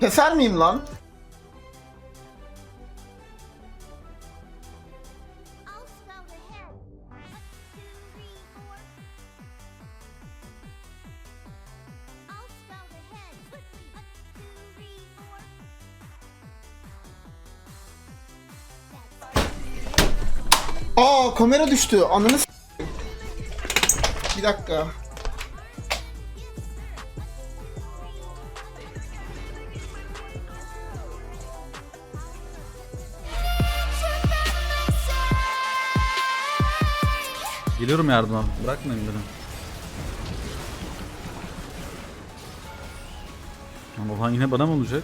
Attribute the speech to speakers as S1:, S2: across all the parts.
S1: Keser miyim lan? Aa kamera düştü. Ananı Bir dakika.
S2: Geliyorum yardıma. Bırakmayın beni. Ama yine bana mı olacak?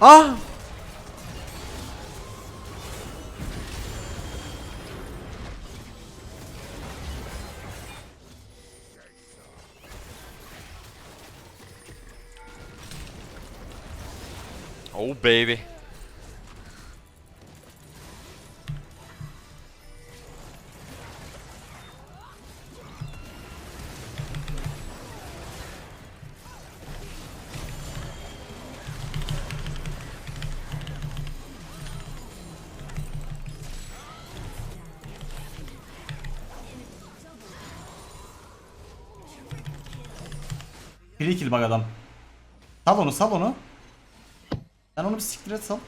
S2: Ah!
S3: Oh baby.
S4: Free kill bak adam. Sal onu sal onu. Sen onu bir siktir et sal.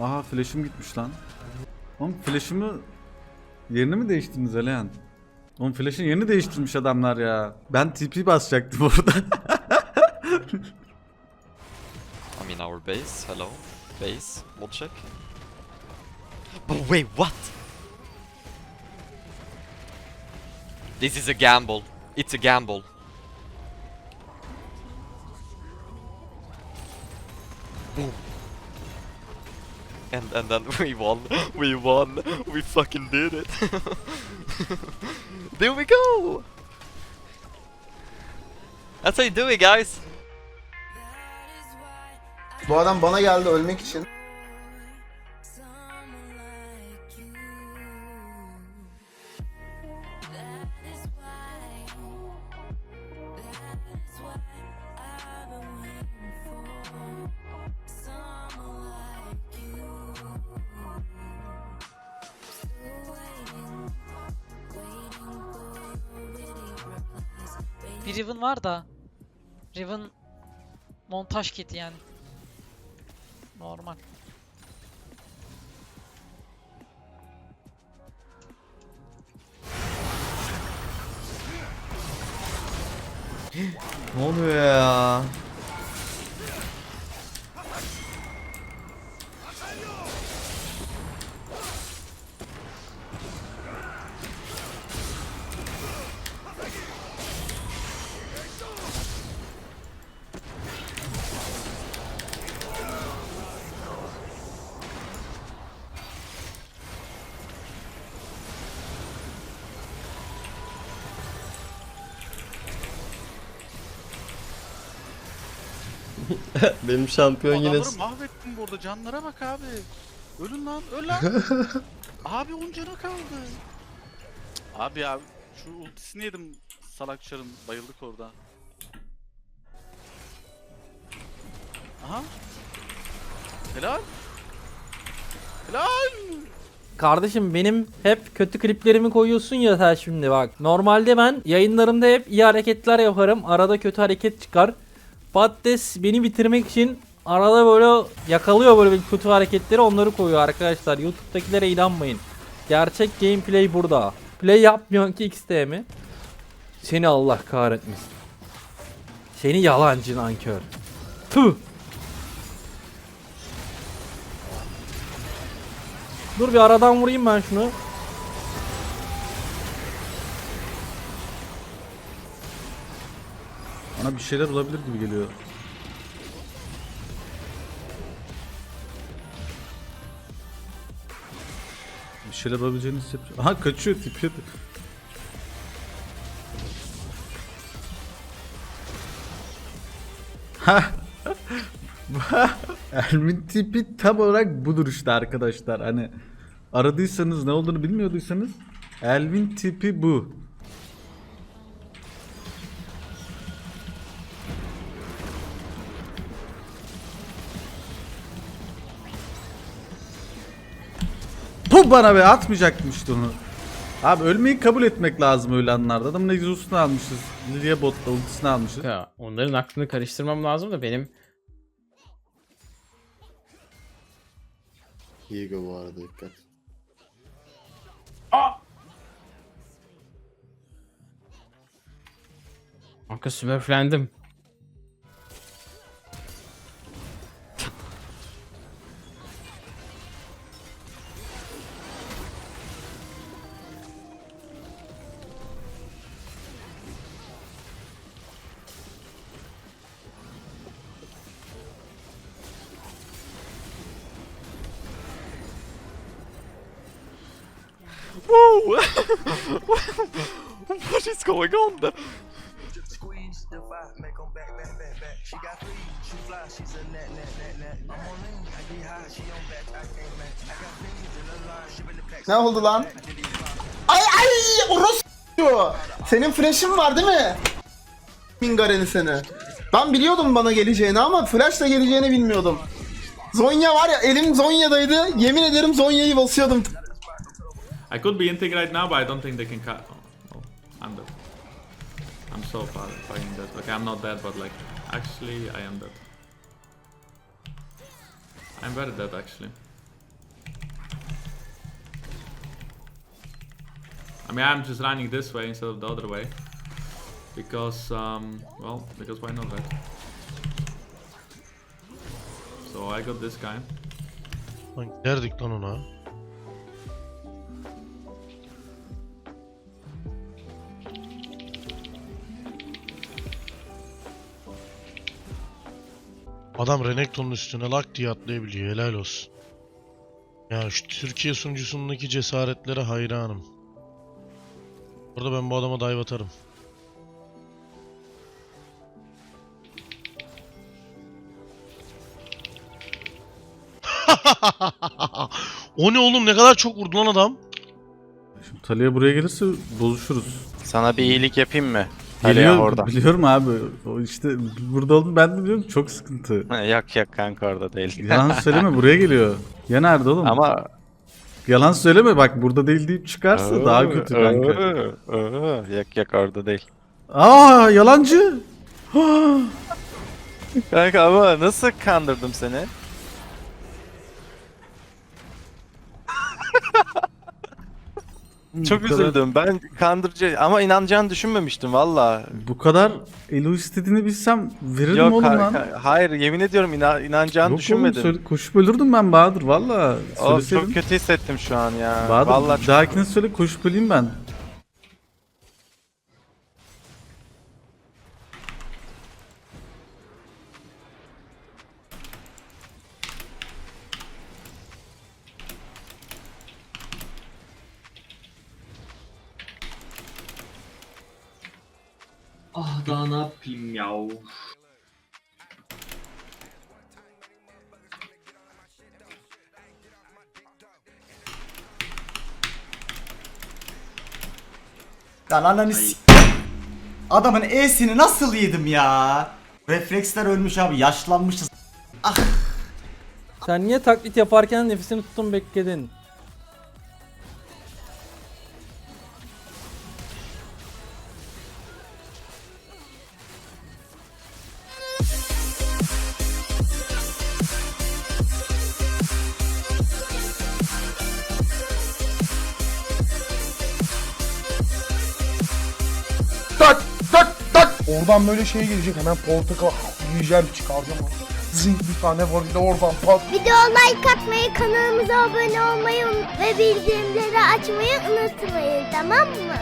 S2: Aha flash'ım gitmiş lan. Oğlum flash'ımı yerini mi değiştirdiniz Eleyan? Oğlum flash'ın yerini değiştirmiş adamlar ya. Ben TP basacaktım orada.
S3: I mean our base. Hello. Base. Mod check. But wait, what? This is a gamble. It's a gamble. Boom. And and then we won. We won. We fucking did it. there we go. That's how you do it, guys.
S1: Bu adam bana geldi ölmek için.
S5: Bir Riven var da Riven montaj kiti yani. Normal.
S6: Ne oluyor ya? Benim şampiyon yine
S7: Adamları mahvettin burada. Canlara bak abi. Ölün lan. Öl lan. abi 10 canı kaldı. Abi ya şu ultisini yedim salakçarın. Bayıldık orada. Aha. Helal. Helal.
S8: Kardeşim benim hep kötü kliplerimi koyuyorsun ya sen şimdi bak. Normalde ben yayınlarımda hep iyi hareketler yaparım. Arada kötü hareket çıkar. Patates beni bitirmek için arada böyle yakalıyor böyle bir kötü hareketleri onları koyuyor arkadaşlar. YouTube'dakilere inanmayın. Gerçek gameplay burada. Play yapmıyorsun ki XTM'i. Seni Allah kahretmesin. Seni yalancı nankör. Tüh. Dur bir aradan vurayım ben şunu.
S2: Bana bir şeyler olabilir gibi geliyor. Bir şeyler olabileceğini hissediyorum. Aha kaçıyor tipi. Ha. Elmin tipi tam olarak budur işte arkadaşlar. Hani aradıysanız ne olduğunu bilmiyorduysanız Elvin tipi bu. Bu bana be atmayacakmıştı onu. Abi ölmeyi kabul etmek lazım öyle anlarda. Adamın Exhaust'unu almışız. Lilia botla ultisini almışız.
S9: Ya onların aklını karıştırmam lazım da benim
S6: Yigo bu arada dikkat.
S9: Kanka smurflendim.
S3: Whoa! what is going on there?
S10: Squeeze the five, make 'em back, back, back, back. She got three, she fly, she's a net, net, net, net. I'm on lean, I get high, she on back, I can't match. I got things in the line, shipping the packs.
S1: Ne oldu lan? Ay ay oros Senin flash'ın var değil mi? Mingareni seni. Ben biliyordum bana geleceğini ama flash da geleceğini bilmiyordum. Zonya var ya elim Zonya'daydı. Yemin ederim Zonya'yı basıyordum.
S7: I could be inting right now, but I don't think they can cut. Oh, oh, I'm dead. I'm so far fucking dead. Okay, I'm not dead, but like, actually, I am dead. I'm very dead, actually. I mean, I'm just running this way instead of the other way. Because, um, well, because why not, right? So I got this guy.
S10: Lan giderdik lan ona. Adam Renekton'un üstüne lak diye atlayabiliyor. Helal olsun. Ya şu Türkiye sunucusundaki cesaretlere hayranım. Orada ben bu adama dive atarım. o ne oğlum ne kadar çok vurdu lan adam.
S2: Şimdi Talia buraya gelirse bozuşuruz.
S3: Sana bir iyilik yapayım mı?
S2: Geliyor, biliyorum abi. O işte burada oldum ben de biliyorum çok sıkıntı.
S3: yak yak kanka orada değil.
S2: Yalan söyleme buraya geliyor. Ya nerede oğlum?
S3: Ama
S2: Yalan söyleme bak burada değil deyip çıkarsa daha kötü kanka.
S3: yak yak orada değil.
S2: Aa yalancı.
S3: Kanka ama nasıl kandırdım seni? Çok
S2: kadar-
S3: üzüldüm. Ben kandırıcı ama inanacağını düşünmemiştim valla.
S2: Bu kadar Elo istediğini bilsem verirdim
S3: Yok
S2: oğlum
S3: ha-
S2: lan.
S3: ha- hayır yemin ediyorum ina- inanacağını
S2: Yok
S3: düşünmedim.
S2: oğlum söyle, koşup ölürdüm ben Bahadır valla.
S3: Oğlum
S2: Söyleseydin.
S3: çok kötü hissettim şu an ya.
S2: Bahadır
S3: Vallahi çok...
S2: dahakine söyle koşup öleyim ben.
S10: Ah daha ne yapayım ya.
S4: Lan ananı s- Adamın E'sini nasıl yedim ya? Refleksler ölmüş abi yaşlanmışız.
S8: Sen niye taklit yaparken nefesini tuttun bekledin?
S11: Oradan böyle şey gelecek hemen portakal yiyeceğim çıkaracağım. Zing bir tane var bir de oradan pat.
S12: Video like atmayı, kanalımıza abone olmayı ve bildirimleri açmayı unutmayın tamam mı?